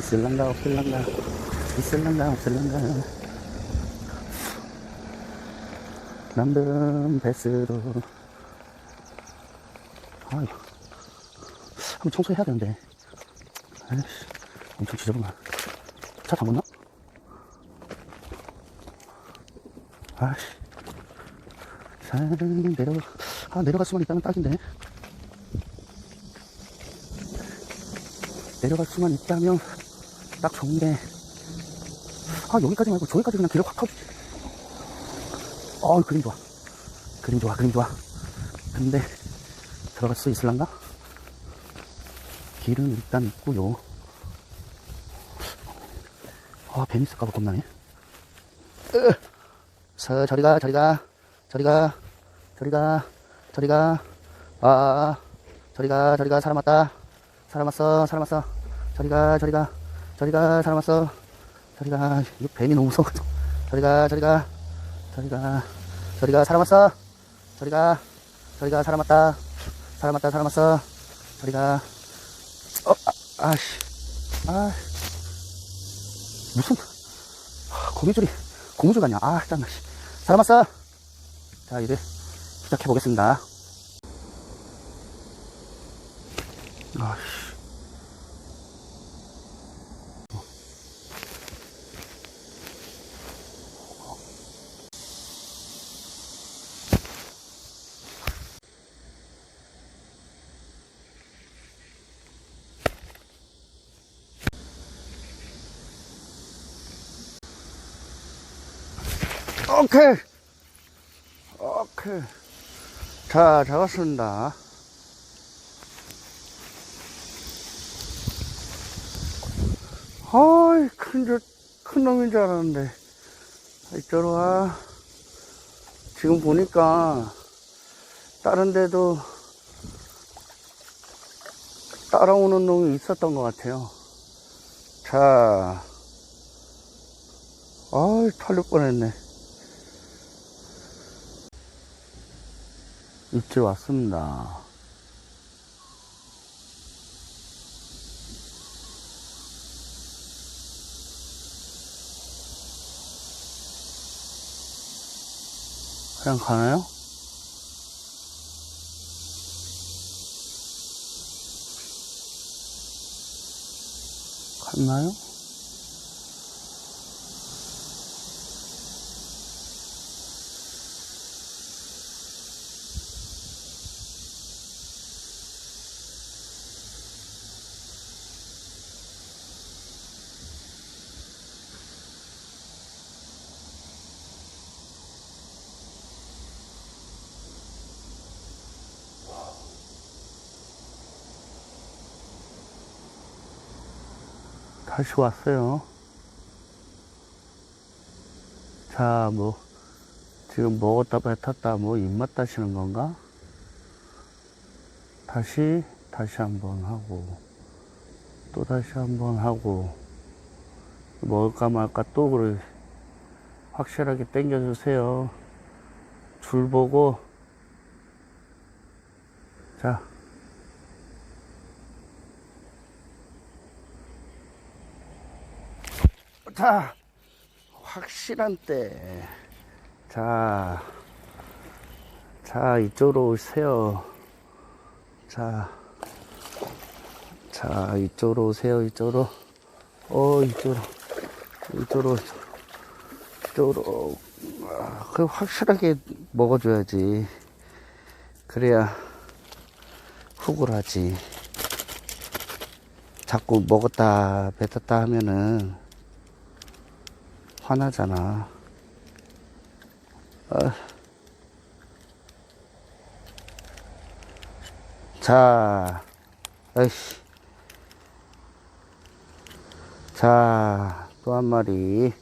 있을란가 없을란가 있을란가 없을란가 남든 베스로. 아유 한번 청소해야 되는데. 아이씨 엄청 지저분하. 차 잠궜나? 아이씨. 잘 내려가 아 내려갈 수만 있다면 딱인데. 내려갈 수만 있다면 딱 좋은데. 아 여기까지 말고 저기까지 그냥 길을 확 터주지 어 그림 좋아. 그림 좋아 그림 좋아. 근데 들어갈 수 있을란가? 길은 일단 있고요. 아뱀 있을까봐 겁나네. 으, 서 저리가 저리가 저리가 저리가 저리가. 아 저리가 저리가. 사람 왔다. 사람 왔어 사람 왔어. 저리가 저리가 저리가 사람 왔어. 저리가 이거 뱀이 너무 무서워 저리가 저리가 저리가 저리가 사람 왔어. 저리가 저리가 사람 왔다. 사람 왔다 사람 왔어. 저리가. 어 아, 아씨. 아 무슨 아, 거미줄이 고무줄 같냐? 아 짱나 씨. 사람 왔어. 자 이제 시작해 보겠습니다. 아씨 오케이. 오케이. 자, 잡았습니다. 아이, 큰, 저, 큰 놈인 줄 알았는데. 이쪽으로 와. 지금 보니까, 다른 데도 따라오는 놈이 있었던 것 같아요. 자, 아이, 털릴 뻔했네. 입질 왔습니다. 그냥 가나요? 갔나요? 다시 왔어요. 자, 뭐, 지금 먹었다 뱉었다 뭐 입맛 다시는 건가? 다시, 다시 한번 하고, 또 다시 한번 하고, 먹을까 말까 또 그래. 확실하게 땡겨주세요. 줄 보고, 자. 자, 확실한 때. 자, 자, 이쪽으로 오세요. 자, 자, 이쪽으로 오세요. 이쪽으로. 어, 이쪽으로. 이쪽으로, 이쪽으로. 아, 그 확실하게 먹어줘야지. 그래야 훅을 하지. 자꾸 먹었다 뱉었다 하면은 화나잖아. 어. 자, 아이씨. 자, 또 한 마리.